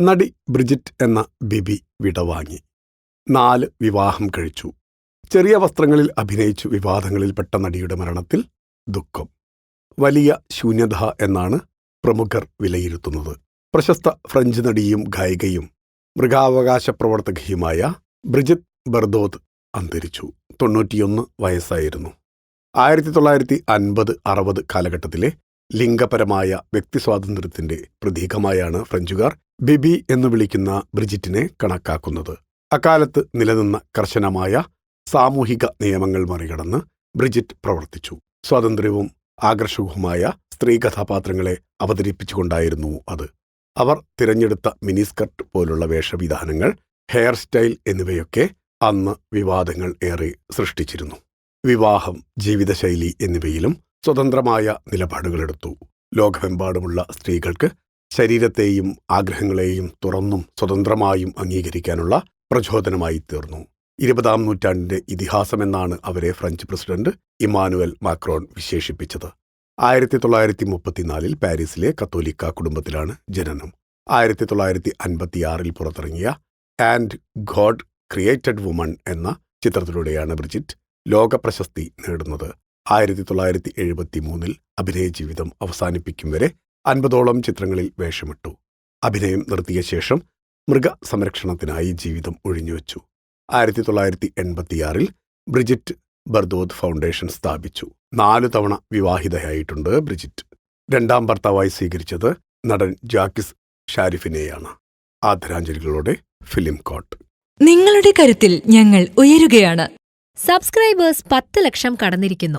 നടി ബ്രിജിറ്റ് എന്ന ബിബി വിടവാങ്ങി. നാല് വിവാഹം കഴിച്ചു. ചെറിയ വസ്ത്രങ്ങളിൽ അഭിനയിച്ചു വിവാദങ്ങളിൽപ്പെട്ട നടിയുടെ മരണത്തിൽ ദുഃഖം. വലിയ ശൂന്യത എന്നാണ് പ്രമുഖർ വിലയിരുത്തുന്നത്. പ്രശസ്ത ഫ്രഞ്ച് നടിയും ഗായികയും മൃഗാവകാശ പ്രവർത്തകയുമായ ബ്രിജിത് ബർദോദ് അന്തരിച്ചു. തൊണ്ണൂറ്റിയൊന്ന് വയസ്സായിരുന്നു. ആയിരത്തി തൊള്ളായിരത്തി അൻപത് അറുപത് കാലഘട്ടത്തിലെ ലിംഗപരമായ വ്യക്തി സ്വാതന്ത്ര്യത്തിന്റെ പ്രതീകമായാണ് ഫ്രഞ്ചുകാർ ബിബി എന്ന് വിളിക്കുന്ന ബ്രിജിറ്റിനെ കണക്കാക്കുന്നത്. അക്കാലത്ത് നിലനിന്ന കർശനമായ സാമൂഹിക നിയമങ്ങൾ മറികടന്ന് ബ്രിജിറ്റ് പ്രവർത്തിച്ചു. സ്വാതന്ത്ര്യവും ആകർഷകവുമായ സ്ത്രീ കഥാപാത്രങ്ങളെ അവതരിപ്പിച്ചുകൊണ്ടായിരുന്നു അത്. അവർ തിരഞ്ഞെടുത്ത മിനിസ്കർട്ട് പോലുള്ള വേഷവിധാനങ്ങൾ ഹെയർ സ്റ്റൈൽ എന്നിവയൊക്കെ അന്ന് വിവാദങ്ങൾ ഏറെ സൃഷ്ടിച്ചിരുന്നു. വിവാഹം ജീവിതശൈലി എന്നിവയിലും സ്വതന്ത്രമായ നിലപാടുകളെടുത്തു. ലോകമെമ്പാടുമുള്ള സ്ത്രീകൾക്ക് ശരീരത്തെയും ആഗ്രഹങ്ങളെയും തുറന്നും സ്വതന്ത്രമായും അംഗീകരിക്കാനുള്ള പ്രചോദനമായി തീർന്നു. ഇരുപതാം നൂറ്റാണ്ടിന്റെ ഇതിഹാസമെന്നാണ് അവരെ ഫ്രഞ്ച് പ്രസിഡന്റ് ഇമാനുവൽ മാക്രോൺ വിശേഷിപ്പിച്ചത്. ആയിരത്തി തൊള്ളായിരത്തി മുപ്പത്തിനാലിൽ പാരീസിലെ കത്തോലിക്ക കുടുംബത്തിലാണ് ജനനം. ആയിരത്തി തൊള്ളായിരത്തി അൻപത്തിയാറിൽ പുറത്തിറങ്ങിയ ആൻഡ് ഗോഡ് ക്രിയേറ്റഡ് വുമൺ എന്ന ചിത്രത്തിലൂടെയാണ് ബ്രിജിറ്റ് ലോകപ്രശസ്തി നേടുന്നത്. ആയിരത്തി തൊള്ളായിരത്തി എഴുപത്തി മൂന്നിൽ അഭിനയ ജീവിതം അവസാനിപ്പിക്കും വരെ അൻപതോളം ചിത്രങ്ങളിൽ വേഷമിട്ടു. അഭിനയം നിർത്തിയ ശേഷം മൃഗ സംരക്ഷണത്തിനായി ജീവിതം ഒഴിഞ്ഞുവെച്ചു. ആയിരത്തി തൊള്ളായിരത്തി എൺപത്തിയാറിൽ ബ്രിജിറ്റ് ബർദോദ് ഫൗണ്ടേഷൻ സ്ഥാപിച്ചു. നാലു തവണ വിവാഹിതയായിട്ടുണ്ട് ബ്രിജിറ്റ്. രണ്ടാം ഭർത്താവായി സ്വീകരിച്ചത് നടൻ ജാക്കിസ് ഷാരിഫിനെയാണ്. ആദരാഞ്ജലികളോടെ ഫിലിം കോട്ട്. നിങ്ങളുടെ കരുത്തിൽ ഞങ്ങൾ ഉയരുകയാണ്. സബ്സ്ക്രൈബേഴ്സ് പത്ത് ലക്ഷം കടന്നിരിക്കുന്നു.